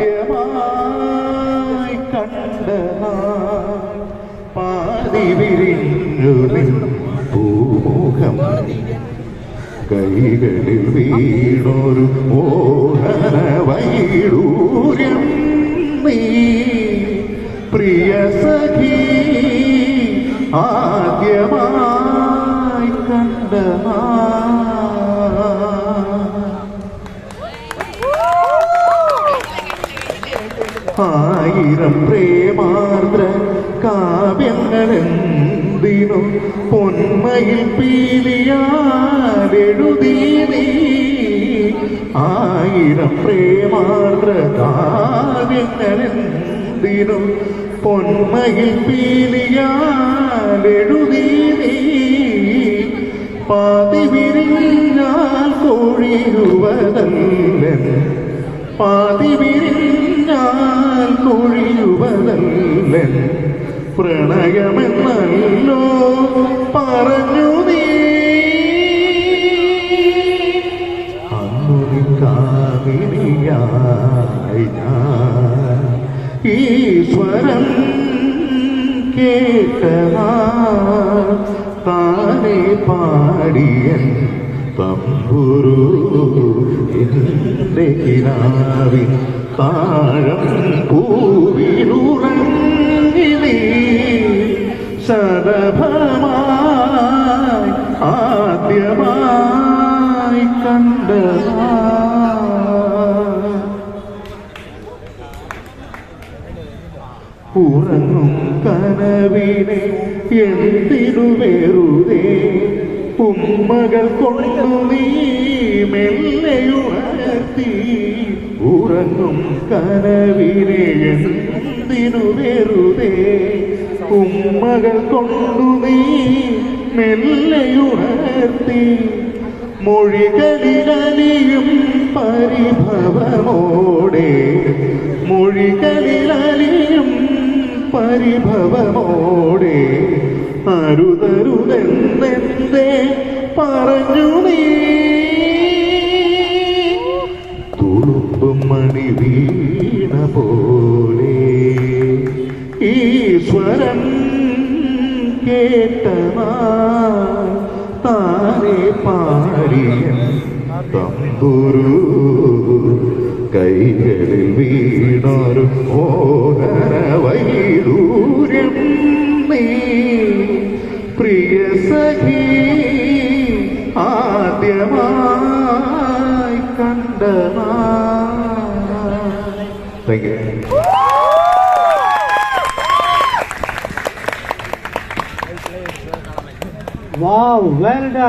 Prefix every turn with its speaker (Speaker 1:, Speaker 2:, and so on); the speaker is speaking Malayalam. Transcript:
Speaker 1: ആദ്യമായി കണ്ട പാതി വിരിഞ്ഞു പൂമുഖം കൈകളിൽ വീണൊരു ഓഹന വൈഡൂര്യം നീ പ്രിയ സഖി ആയിരം പ്രേമാർദ്ര കാവ്യങ്ങളെന്തിനും പൊന്മയിൽ പീലിയാലെഴുതി ആയിരം പ്രേമാർദ്ര കാവ്യങ്ങളെന്തിനും പൊന്മയിൽ പീലിയാലെഴുതി നീ പാതി വിരിഞ്ഞാൽ കൊഴിയുവതല്ലൻ പാതി വിരിഞ്ഞാൽ കൊഴിയുവതല്ലൻ പ്രണയമെന്നല്ലോ പറഞ്ഞു നീ. അന്നു കാമിനിയായി ഞാൻ ഈശ്വരം കേട്ടതാ താനെ പാടിയൻ തമ്പുരു എന്റെ കിനാവിൻ താഴം പൂവിലുറങ്ങി നീ ശരഭമായി ആദ്യമായി കണ്ട ഉറങ്ങും കനവിനെ എന്തിനു വെറുതെ ഉമ്മകൾ കൊണ്ടു നീ മെല്ലെയുണർത്തി ഉറങ്ങും എന്തിനു വെറുതെ? ഉമ്മകൾ കൊണ്ടു നീ മെല്ലയുണർത്തി. മൊഴികളിലലിയും പരിഭവമോടെ. മൊഴികളിലലിയും പരിഭവമോടെ. അരുതരുതെന്നെന്തേ പറഞ്ഞു നീ? വീണ പോലെ ഈശ്വരൻ കേട്ടനാ താനെ പാടിയ തമ്പുരു കൈകളിൽ വീണൊരു മോഹന വൈദൂര്യം നീ പ്രിയ സഖി ആദ്യമായി കണ്ട Thank you.
Speaker 2: Wow, well done.